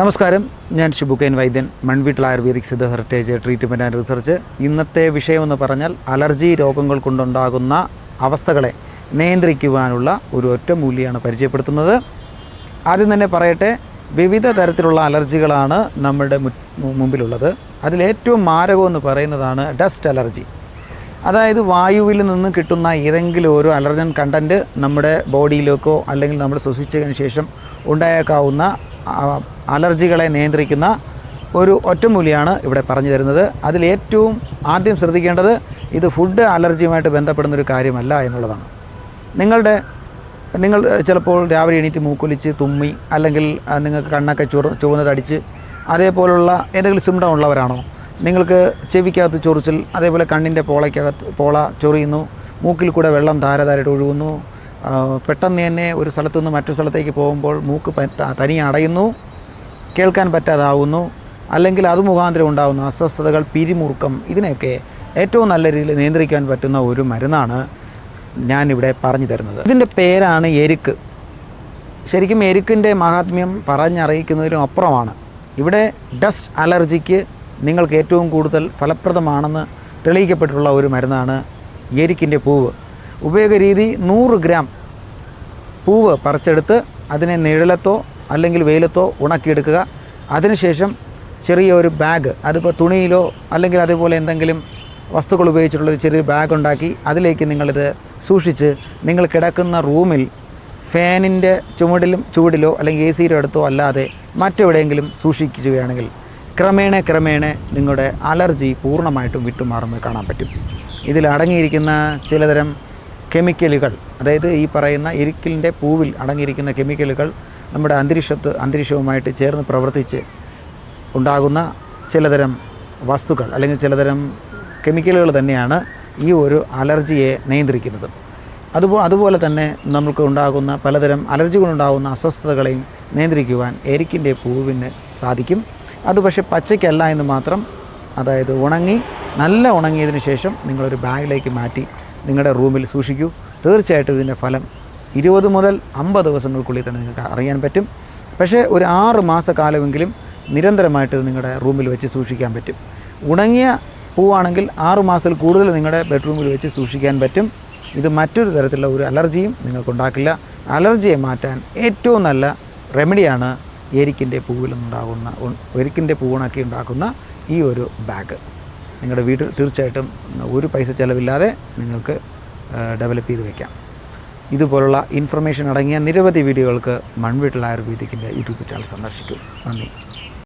നമസ്കാരം. ഞാൻ ഷിബുക്കൈൻ വൈദ്യൻ. മൺവീട്ടിൽ Ayurvedic Siddha heritage treatment and research. ഇന്നത്തെ വിഷയമെന്ന് പറഞ്ഞാൽ അലർജി രോഗങ്ങൾ കൊണ്ടുണ്ടാകുന്ന അവസ്ഥകളെ നിയന്ത്രിക്കുവാനുള്ള ഒരു ഒറ്റമൂലിയാണ് പരിചയപ്പെടുത്തുന്നത്. ആദ്യം തന്നെ പറയട്ടെ വിവിധ തരത്തിലുള്ള അലർജികളാണ് നമ്മുടെ മുമ്പിലുള്ളത്. അതിലേറ്റവും മാരകമെന്ന് പറയുന്നതാണ് ഡസ്റ്റ് അലർജി. അതായത് വായുവിൽ നിന്ന് കിട്ടുന്ന ഏതെങ്കിലും ഒരു അലർജൻ കണ്ടന്റ് നമ്മുടെ ബോഡിയിലേക്കോ അല്ലെങ്കിൽ നമ്മൾ ശ്വസിച്ചതിന് ശേഷം ഉണ്ടായേക്കാവുന്ന അലർജികളെ നിയന്ത്രിക്കുന്ന ഒരു ഒറ്റമൂലിയാണ് ഇവിടെ പറഞ്ഞു തരുന്നത്. അതിൽ ഏറ്റവും ആദ്യം ശ്രദ്ധിക്കേണ്ടത് ഇത് ഫുഡ് അലർജിയുമായിട്ട് ബന്ധപ്പെടുന്ന ഒരു കാര്യമല്ല എന്നുള്ളതാണ്. നിങ്ങളുടെ നിങ്ങൾ ചിലപ്പോൾ രാവിലെ എണീറ്റ് മൂക്കൊലിച്ച് തുമ്മി അല്ലെങ്കിൽ നിങ്ങൾക്ക് കണ്ണൊക്കെ ചുവ ചുവന്നതടിച്ച് അതേപോലുള്ള ഏതെങ്കിലും സിംറ്റം ഉള്ളവരാണോ? നിങ്ങൾക്ക് ചെവിക്കകത്ത് ചൊറിച്ചിൽ അതേപോലെ കണ്ണിന്റെ പോളയ്ക്കകത്ത് പോള ചൊറിയുന്നു മൂക്കിൽ കൂടെ വെള്ളം ധാരധാരയിട്ട് ഒഴുകുന്നു പെട്ടെന്ന് തന്നെ ഒരു സ്ഥലത്തു നിന്ന് മറ്റൊരു സ്ഥലത്തേക്ക് പോകുമ്പോൾ മൂക്ക് തനി അടയുന്നു കേൾക്കാൻ പറ്റാതാവുന്നു അല്ലെങ്കിൽ അത് മുഖാന്തരം ഉണ്ടാകുന്ന അസ്വസ്ഥതകൾ പിരിമുറുക്കം ഇതിനെയൊക്കെ ഏറ്റവും നല്ല രീതിയിൽ നിയന്ത്രിക്കാൻ പറ്റുന്ന ഒരു മരുന്നാണ് ഞാനിവിടെ പറഞ്ഞു തരുന്നത്. ഇതിന്റെ പേരാണ് എരുക്ക്. ശരിക്കും എരുക്കിന്റെ മഹാത്മ്യം പറഞ്ഞറിയിക്കുന്നതിലും അപ്പുറമാണ്. ഇവിടെ ഡസ്റ്റ് അലർജിക്ക് നിങ്ങൾക്ക് ഏറ്റവും കൂടുതൽ ഫലപ്രദമാണെന്ന് തെളിയിക്കപ്പെട്ടിട്ടുള്ള ഒരു മരുന്നാണ് എരിക്കിന്റെ പൂവ്. ഉപയോഗ രീതി നൂറ് ഗ്രാം. പൂവ് പറിച്ചെടുത്ത് അതിനെ നിഴലത്തോ അല്ലെങ്കിൽ വെയിലത്തോ ഉണക്കിയെടുക്കുക. അതിനുശേഷം ചെറിയ ഒരു ബാഗ് അതിപ്പോൾ തുണിയിലോ അല്ലെങ്കിൽ അതുപോലെ എന്തെങ്കിലും വസ്തുക്കൾ ഉപയോഗിച്ചിട്ടുള്ള ഒരു ചെറിയ ബാഗ് ഉണ്ടാക്കി അതിലേക്ക് നിങ്ങളിത് സൂക്ഷിച്ച് നിങ്ങൾ കിടക്കുന്ന റൂമിൽ ഫാനിന്റെ ചുമടിലും ചൂടിലോ അല്ലെങ്കിൽ എ സിയുടെ അടുത്തോ അല്ലാതെ മറ്റെവിടെയെങ്കിലും സൂക്ഷിക്കുകയാണെങ്കിൽ ക്രമേണ ക്രമേണ നിങ്ങളുടെ അലർജി പൂർണമായിട്ടും വിട്ടുമാറുന്നത് കാണാൻ പറ്റും. ഇതിൽ അടങ്ങിയിരിക്കുന്ന ചിലതരം കെമിക്കലുകൾ അതായത് ഈ പറയുന്ന ഇരിക്കലിന്റെ പൂവിൽ അടങ്ങിയിരിക്കുന്ന കെമിക്കലുകൾ നമ്മുടെ അന്തരീക്ഷത്ത് അന്തരീക്ഷവുമായിട്ട് ചേർന്ന് പ്രവർത്തിച്ച് ഉണ്ടാകുന്ന ചിലതരം വസ്തുക്കൾ അല്ലെങ്കിൽ ചിലതരം കെമിക്കലുകൾ തന്നെയാണ് ഈ ഒരു അലർജിയെ നിയന്ത്രിക്കുന്നത്. അതുപോലെ അതുപോലെ തന്നെ നമുക്ക് ഉണ്ടാകുന്ന പലതരം അലർജികളുണ്ടാകുന്ന അസ്വസ്ഥതകളെയും നിയന്ത്രിക്കുവാൻ എരിക്കിന്റെ പൂവിന് സാധിക്കും. അത് പക്ഷേ പച്ചയ്ക്കല്ല എന്ന് മാത്രം അതായത് ഉണങ്ങി നല്ല ഉണങ്ങിയതിന് ശേഷം നിങ്ങളൊരു ബാഗിലേക്ക് മാറ്റി നിങ്ങളുടെ റൂമിൽ സൂക്ഷിക്കൂ. തീർച്ചയായിട്ടും ഇതിന്റെ ഫലം ഇരുപത് മുതൽ അമ്പത് ദിവസങ്ങൾക്കുള്ളിൽ തന്നെ നിങ്ങൾക്ക് അറിയാൻ പറ്റും. പക്ഷേ ഒരു ആറ് മാസക്കാലമെങ്കിലും നിരന്തരമായിട്ട് നിങ്ങളുടെ റൂമിൽ വെച്ച് സൂക്ഷിക്കാൻ പറ്റും. ഉണങ്ങിയ പൂവാണെങ്കിൽ ആറ് മാസത്തിൽ കൂടുതൽ നിങ്ങളുടെ ബെഡ്റൂമിൽ വെച്ച് സൂക്ഷിക്കാൻ പറ്റും. ഇത് മറ്റൊരു തരത്തിലുള്ള ഒരു അലർജിയും നിങ്ങൾക്കുണ്ടാക്കില്ല. അലർജിയെ മാറ്റാൻ ഏറ്റവും നല്ല റെമഡിയാണ് എരിക്കിന്റെ പൂവിൽ നിന്നുണ്ടാകുന്ന എരിക്കിന്റെ പൂവണക്കി ഉണ്ടാക്കുന്ന ഈ ഒരു ബാഗ്. നിങ്ങളുടെ വീട്ടിൽ തീർച്ചയായിട്ടും ഒരു പൈസ ചിലവില്ലാതെ നിങ്ങൾക്ക് ഡെവലപ്പ് ചെയ്ത് വയ്ക്കാം ഇതുപോലുള്ള ഇൻഫർമേഷൻ അടങ്ങിയ നിരവധി വീഡിയോകൾക്ക് മൺവീട്ടിൽ ആയുർവേദിക്കിന്റെ യൂട്യൂബ് ചാനൽ സന്ദർശിക്കും. നന്ദി.